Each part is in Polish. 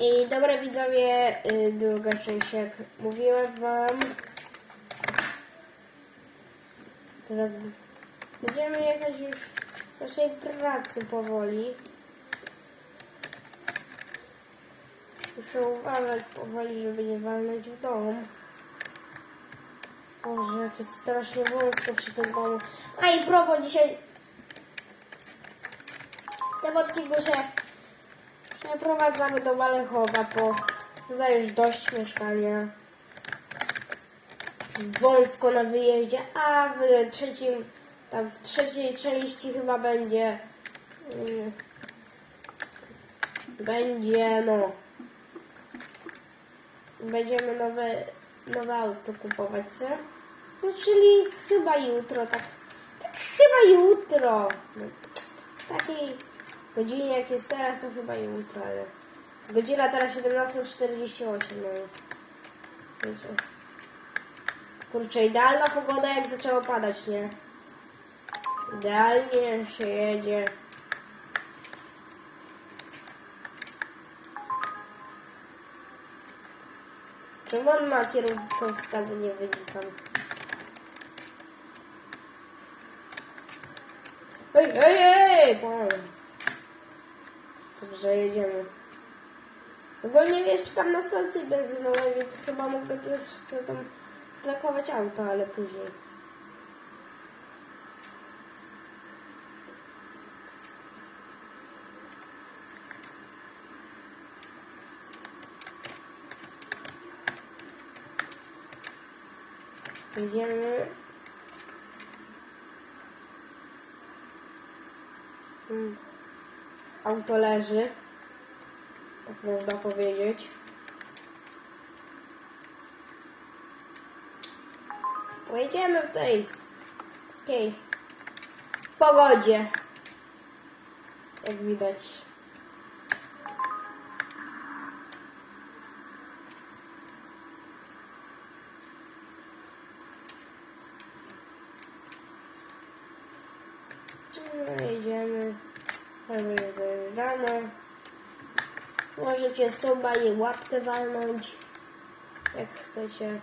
I dobra widzowie, y, druga część jak mówiłem wam. Teraz będziemy jechać już naszej pracy powoli. Muszę uważać powoli, żeby nie walnąć w dom. Boże, jak jest strasznie wąsko przy tym domu. A i propos dzisiaj w tym przeprowadzamy do Malechowa, bo już dość mieszkania. Wąsko na wyjeździe, a w trzecim, tam w trzeciej części chyba będzie mm, będzie no będziemy nowe, nowe auto kupować, co? No czyli chyba jutro, tak, tak chyba jutro. No, takiej godzinie jak jest teraz, to chyba jutro, ale jest godzina teraz 17.48, no i wiecie. Kurczę, idealna pogoda jak zaczęło padać, nie? Idealnie się jedzie. Czemu on ma kierunkowskazy, nie wynikam. Ej, ej, ej. Dobrze, jedziemy. Ogólnie wiesz, czekam na stacji benzynowej, więc chyba mogę też chcę tam zlakować auto, ale później. Jedziemy. Auto leży. Tak można powiedzieć. Pojedziemy w tej takiej pogodzie. Jak widać. Możecie suba i łapkę walnąć. Jak chcecie.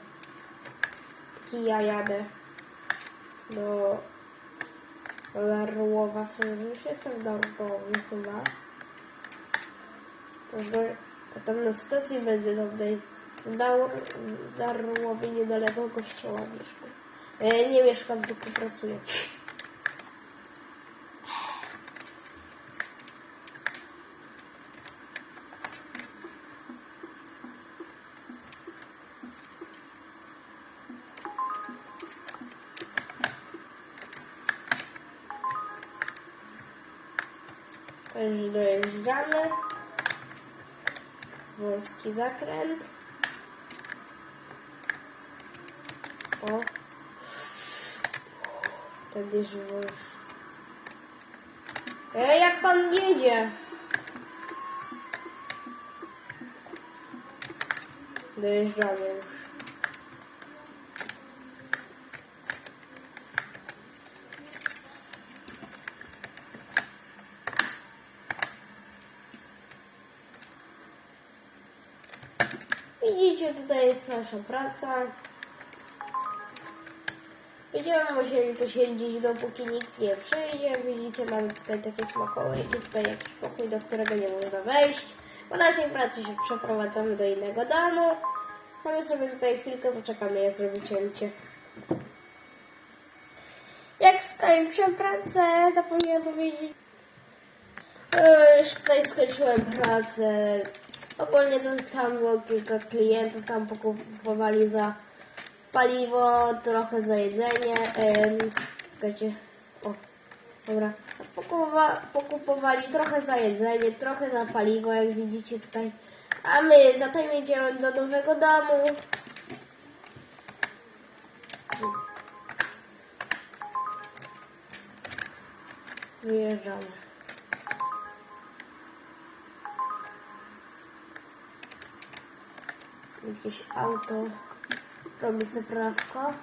Taki ja jadę. Do Darłowa. W sumie już jestem w chyba. Do, a tam na stacji benzynowej w niedaleko kościoła mieszkam. E, nie mieszkam, tylko pracuję. Już dojeżdżamy. Wąski zakręt. O. Wtedy już wąż. Ej, jak pan jedzie? Dojeżdżamy już. Widzicie, tutaj jest nasza praca. Będziemy musieli tu siedzieć, dopóki nikt nie przyjdzie. Widzicie, mamy tutaj takie smakołyki, tutaj jakiś pokój, do którego nie można wejść. Po naszej pracy się przeprowadzamy do innego domu. Mamy sobie tutaj chwilkę, poczekamy, ja zrobię cięcie. Jak skończę pracę, zapomniałem powiedzieć. Już tutaj skończyłem pracę. Ogólnie to tam było kilka klientów, tam pokupowali za paliwo, trochę za jedzenie. Czekajcie. O, dobra. Pokuwa, pokupowali trochę za jedzenie, trochę za paliwo, jak widzicie tutaj. A my zatem jedziemy do nowego domu. Wyjeżdżamy. jakieś auto robi zaprawko.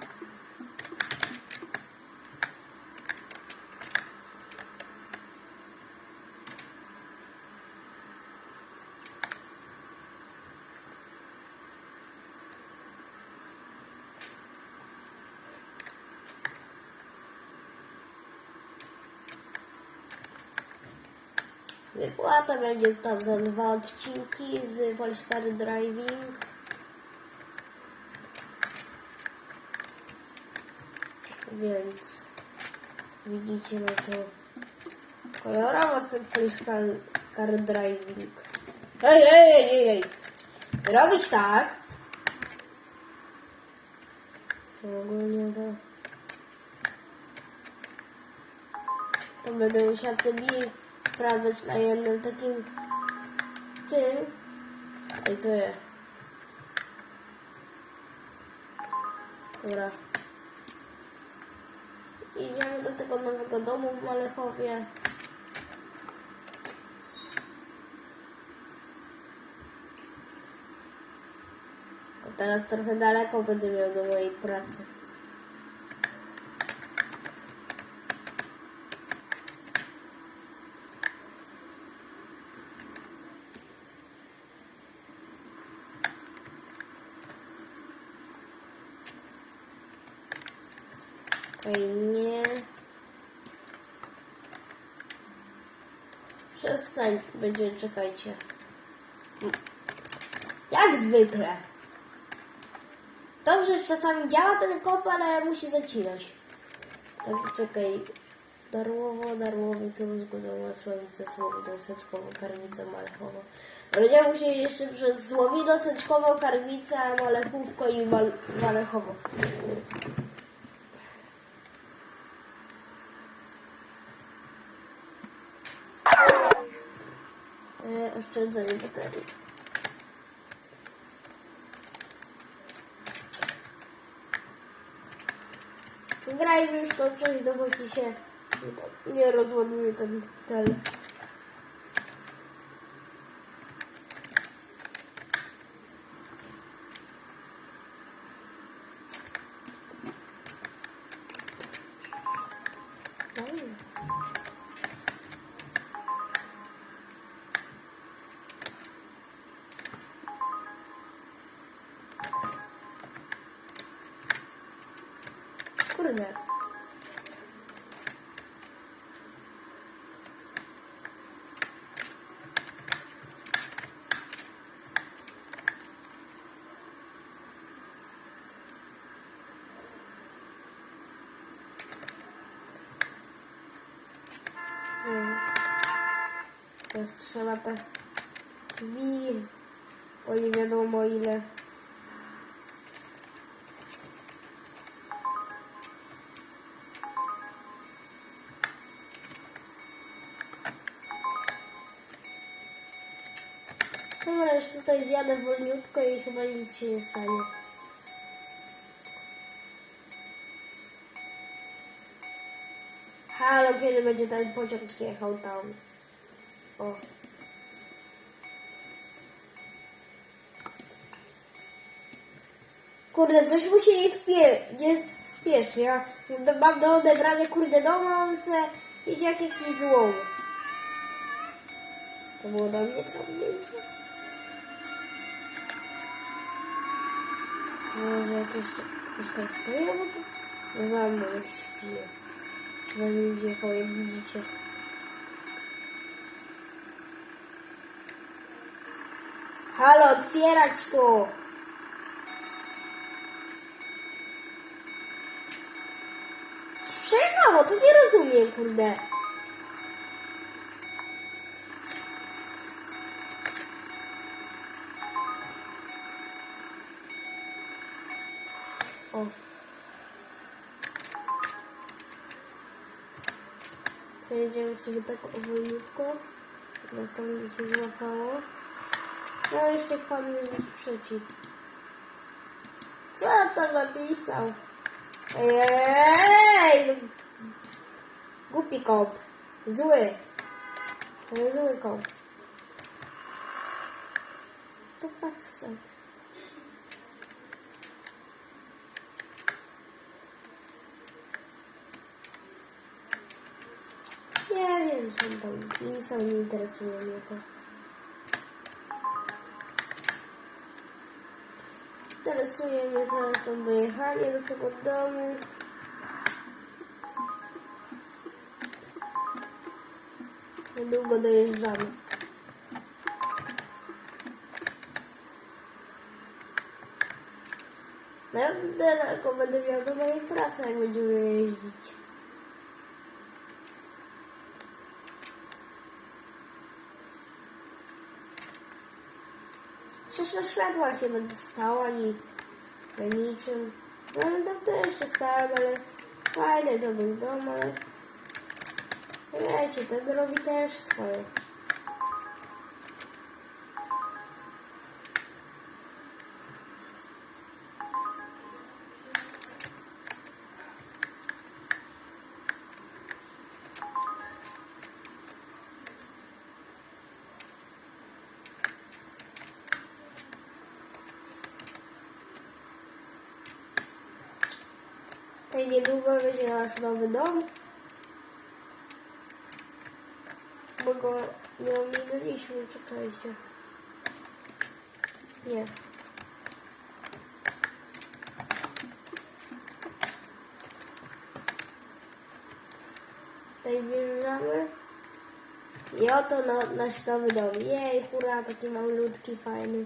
Wypłata będzie tam za dwa odcinki z Polskar Driving. Więc widzicie no to kolorowo tym Polskary Driving. Ej, ej, ej, ej, ej. Robić tak. Ogólnie to... To będę musiała te bije sprawdzać na jednym takim tym. Ej, to jest. Dobra. Do tego nowego domu w Malechowie. A teraz trochę daleko będę miał do mojej pracy. Ej, nie. Przestań, będzie, czekajcie. Jak zwykle. Dobrze, że czasami działa ten kop, ale musi zacinać. Tak, czekaj. Darłowo, darłowiec, rozgodowa, sławica, słowidło, seczkowo, karwica, malchowo. No będziemy musieli jeszcze przez słowidło, seczkowo, karwicę, malechówko i mal malechowo. E, oszczędzanie baterii. Grajmy już tą część, dopóki się nie rozładuje ten tel. Hmm. Tak bij, bo nie wiadomo ile. Tutaj zjadę wolniutko i chyba nic się nie stanie. Halo, kiedy będzie ten pociąg jechał tam? O. Kurde, coś mu się nie, spie nie. Ja mam do odebrania kurde domu, a on se idzie jak jakiś złom. To było do mnie trawnięcie? Może jakieś obok? No za mną jak śpije. Za nim wjechał, jak widzicie. Halo, otwierać tu! Przejechało, to nie rozumiem, kurde. O. Przejedziemy sobie tak powolutko. Nas tam nic nie złapało. No już niech pan mnie przeciw. Co tam napisał? Ej! no. Głupi kop. Zły. To jest zły kop. To patrz Nie wiem, co on tam pisał, nie interesuje mnie to. Interesuje mnie teraz tam dojechanie do tego domu. Niedługo dojeżdżamy. Ja daleko będę miał do mojej pracy, jak będziemy jeździć. Przecież na światłach nie będę stał ani na niczym. No tam też stałem, ale fajny to był dom, ale wiecie, ten robi też swoje. Tutaj niedługo będzie nasz nowy dom. Bo go nie ominęliśmy, czekajcie. Nie. Tutaj wjeżdżamy. I oto no, nasz nowy dom. Jej, hura, taki malutki, fajny.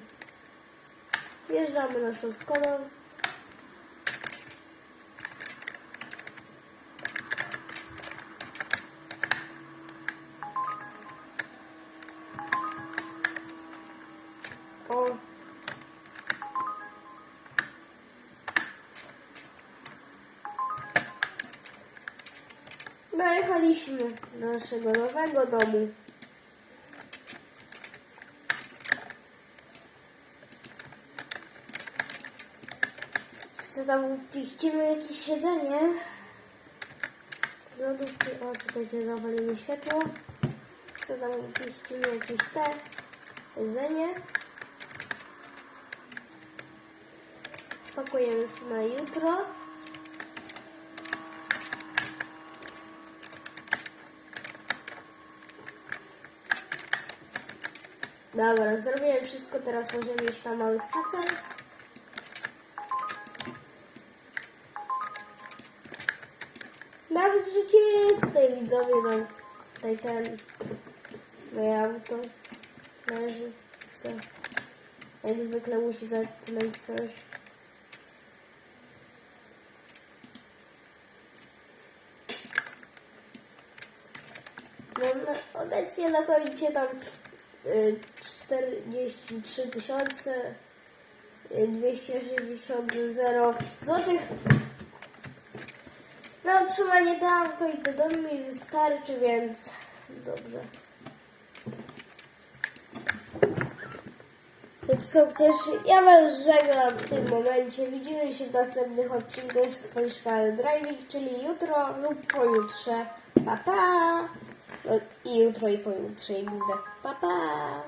Wjeżdżamy naszą Skodą. Dojechaliśmy do naszego nowego domu. Co tam pichcimy jakieś siedzenie? Lodówki, o czekajcie, zawalimy światło. Co tam pichcimy jakieś te jedzenie. Spakujemy na jutro. Dobra, zrobiłem wszystko, teraz możemy iść na mały spacer. Nawet życie jest tutaj widzowie, no tutaj ten moje auto leży, se. Jak zwykle musi zatknąć coś. No, no, obecnie na koncie tam 43 tysiące y, 260 zero złotych. Na otrzymanie to auto i to do mi wystarczy, więc dobrze. Więc co też, ja was żegnam w tym momencie. Widzimy się w następnych odcinkach z Polska Driving, czyli jutro lub pojutrze. Pa, pa! I jutro i pojutrze XD. Pa, pa!